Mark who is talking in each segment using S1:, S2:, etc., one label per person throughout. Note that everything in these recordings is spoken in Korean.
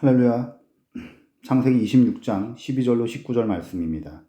S1: 할렐루야. 창세기 26장 12절로 19절 말씀입니다.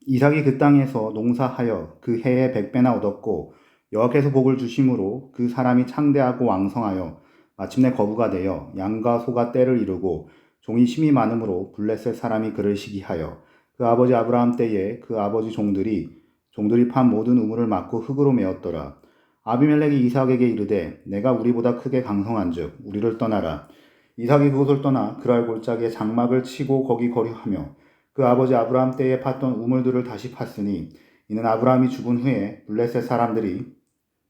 S1: 이삭이 그 땅에서 농사하여 그 해에 백배나 얻었고 여호와께서 복을 주심으로 그 사람이 창대하고 왕성하여 마침내 거부가 되어 양과 소가 때를 이루고 종이 심이 많으므로 블레셋 사람이 그를 시기하여 그 아버지 아브라함 때에 그 아버지 종들이 종들이 판 모든 우물을 막고 흙으로 메었더라. 아비멜렉이 이삭에게 이르되 내가 우리보다 크게 강성한즉 우리를 떠나라. 이삭이 그곳을 떠나 그랄 골짜기에 장막을 치고 거기 거류하며 그 아버지 아브라함 때에 팠던 우물들을 다시 팠으니 이는 아브라함이 죽은 후에 블레셋 사람들이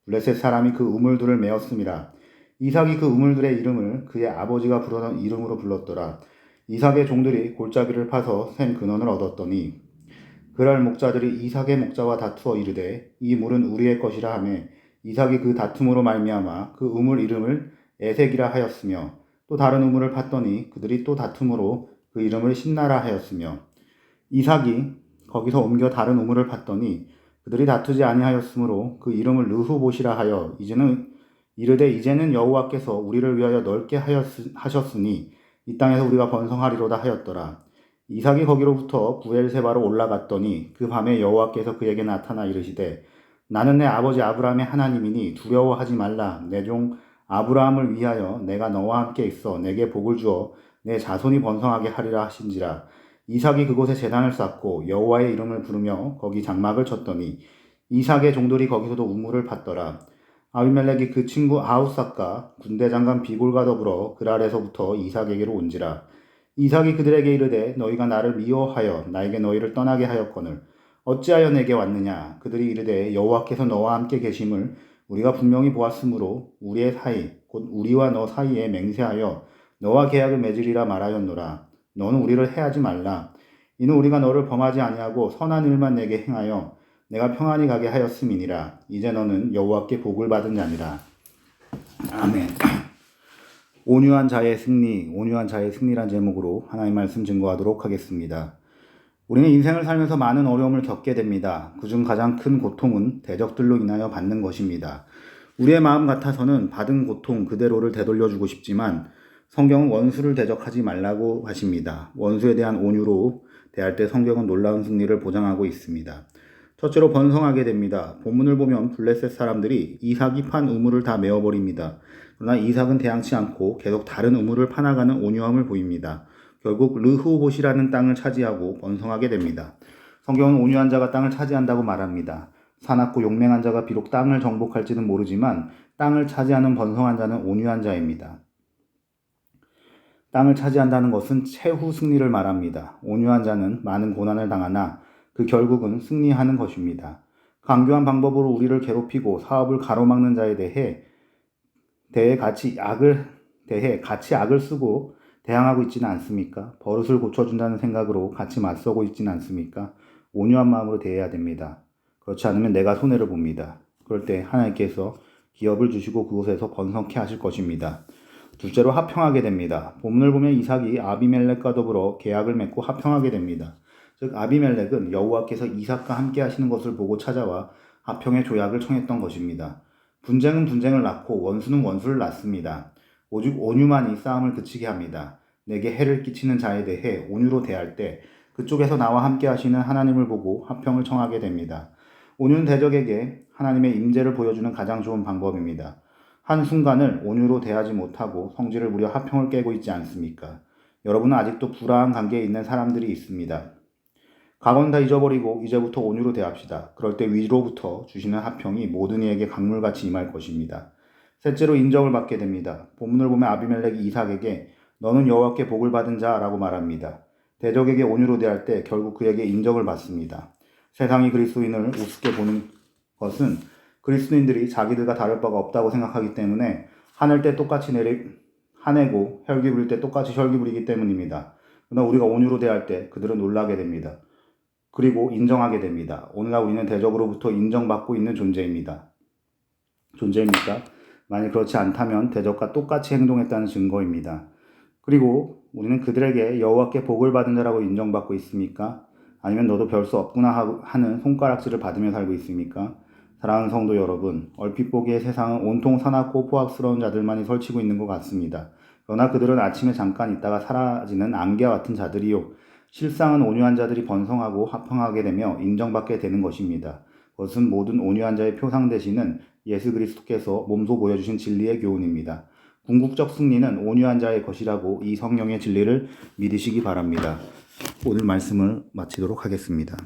S1: 블레셋 사람이 그 우물들을 메었음이라. 이삭이 그 우물들의 이름을 그의 아버지가 부르던 이름으로 불렀더라. 이삭의 종들이 골짜기를 파서 샘 근원을 얻었더니 그랄 목자들이 이삭의 목자와 다투어 이르되 이 물은 우리의 것이라 하매 이삭이 그 다툼으로 말미암아 그 우물 이름을 에색이라 하였으며 또 다른 우물을 팠더니 그들이 또 다툼으로 그 이름을 신나라 하였으며 이삭이 거기서 옮겨 다른 우물을 팠더니 그들이 다투지 아니하였으므로 그 이름을 르후봇이라 하여 이제는 이르되 이제는 여호와께서 우리를 위하여 넓게 하였, 하셨으니 이 땅에서 우리가 번성하리로다 하였더라. 이삭이 거기로부터 부엘세바로 올라갔더니 그 밤에 여호와께서 그에게 나타나 이르시되 나는 내 아버지 아브라함의 하나님이니 두려워하지 말라 내 종 아브라함을 위하여 내가 너와 함께 있어 내게 복을 주어 내 자손이 번성하게 하리라 하신지라. 이삭이 그곳에 재단을 쌓고 여호와의 이름을 부르며 거기 장막을 쳤더니 이삭의 종들이 거기서도 우물을 팠더라. 아비멜렉이 그 친구 아우삭과 군대 장관 비골과 더불어 그랄에서부터 이삭에게로 온지라. 이삭이 그들에게 이르되 너희가 나를 미워하여 나에게 너희를 떠나게 하였거늘 어찌하여 내게 왔느냐? 그들이 이르되 여호와께서 너와 함께 계심을 우리가 분명히 보았으므로 우리의 사이 곧 우리와 너 사이에 맹세하여 너와 계약을 맺으리라 말하였노라. 너는 우리를 해하지 말라. 이는 우리가 너를 범하지 아니하고 선한 일만 내게 행하여 내가 평안히 가게 하였음이니라. 이제 너는 여호와께 복을 받은 자니라. 아멘. 온유한 자의 승리 온유한 자의 승리란 제목으로 하나님 말씀 증거하도록 하겠습니다 우리는 인생을 살면서 많은 어려움을 겪게 됩니다. 그중 가장 큰 고통은 대적들로 인하여 받는 것입니다. 우리의 마음 같아서는 받은 고통 그대로를 되돌려주고 싶지만 성경은 원수를 대적하지 말라고 하십니다. 원수에 대한 온유로 대할 때 성경은 놀라운 승리를 보장하고 있습니다. 첫째로 번성하게 됩니다. 본문을 보면 블레셋 사람들이 이삭이 판 우물을 다 메어버립니다. 그러나 이삭은 대항치 않고 계속 다른 우물을 파나가는 온유함을 보입니다. 결국 르후봇이라는 땅을 차지하고 번성하게 됩니다. 성경은 온유한 자가 땅을 차지한다고 말합니다. 사납고 용맹한 자가 비록 땅을 정복할지는 모르지만 땅을 차지하는 번성한 자는 온유한 자입니다. 땅을 차지한다는 것은 최후 승리를 말합니다. 온유한 자는 많은 고난을 당하나 그 결국은 승리하는 것입니다. 강교한 방법으로 우리를 괴롭히고 사업을 가로막는 자에 대해 대해 같이 악을 대해 같이 악을 쓰고 대항하고 있지는 않습니까? 버릇을 고쳐준다는 생각으로 같이 맞서고 있지는 않습니까? 온유한 마음으로 대해야 됩니다. 그렇지 않으면 내가 손해를 봅니다. 그럴 때 하나님께서 기업을 주시고 그곳에서 번성케 하실 것입니다. 둘째로 합평하게 됩니다. 본문을 보면 이삭이 아비멜렉과 더불어 계약을 맺고 합평하게 됩니다. 즉 아비멜렉은 여호와께서 이삭과 함께 하시는 것을 보고 찾아와 합평의 조약을 청했던 것입니다. 분쟁은 분쟁을 낳고 원수는 원수를 낳습니다. 오직 온유만 이 싸움을 그치게 합니다. 내게 해를 끼치는 자에 대해 온유로 대할 때 그쪽에서 나와 함께 하시는 하나님을 보고 합평을 청하게 됩니다. 온유는 대적에게 하나님의 임재를 보여주는 가장 좋은 방법입니다. 한 순간을 온유로 대하지 못하고 성질을 부려 합평을 깨고 있지 않습니까? 여러분은 아직도 불화한 관계에 있는 사람들이 있습니다. 과거는 다 잊어버리고 이제부터 온유로 대합시다. 그럴 때 위로부터 주시는 합평이 모든 이에게 강물같이 임할 것입니다. 셋째로 인정을 받게 됩니다. 본문을 보면 아비멜렉이 이삭에게 너는 여호와께 복을 받은 자라고 말합니다. 대적에게 온유로 대할 때 결국 그에게 인정을 받습니다. 세상이 그리스도인을 우습게 보는 것은 그리스도인들이 자기들과 다를 바가 없다고 생각하기 때문에 화낼 때 똑같이 내리, 화내고 혈기 부릴 때 똑같이 혈기 부리기 때문입니다. 그러나 우리가 온유로 대할 때 그들은 놀라게 됩니다. 그리고 인정하게 됩니다. 오늘날 우리는 대적으로부터 인정받고 있는 존재입니다. 존재입니까? 만약 그렇지 않다면 대적과 똑같이 행동했다는 증거입니다. 그리고 우리는 그들에게 여호와께 복을 받은 자라고 인정받고 있습니까? 아니면 너도 별 수 없구나 하는 손가락질을 받으며 살고 있습니까? 사랑하는 성도 여러분, 얼핏 보기에 세상은 온통 사납고 포악스러운 자들만이 설치고 있는 것 같습니다. 그러나 그들은 아침에 잠깐 있다가 사라지는 안개와 같은 자들이요. 실상은 온유한 자들이 번성하고 화평하게 되며 인정받게 되는 것입니다. 그것은 모든 온유한 자의 표상 되시는 예수 그리스도께서 몸소 보여주신 진리의 교훈입니다. 궁극적 승리는 온유한 자의 것이라고 이 성령의 진리를 믿으시기 바랍니다. 오늘 말씀을 마치도록 하겠습니다.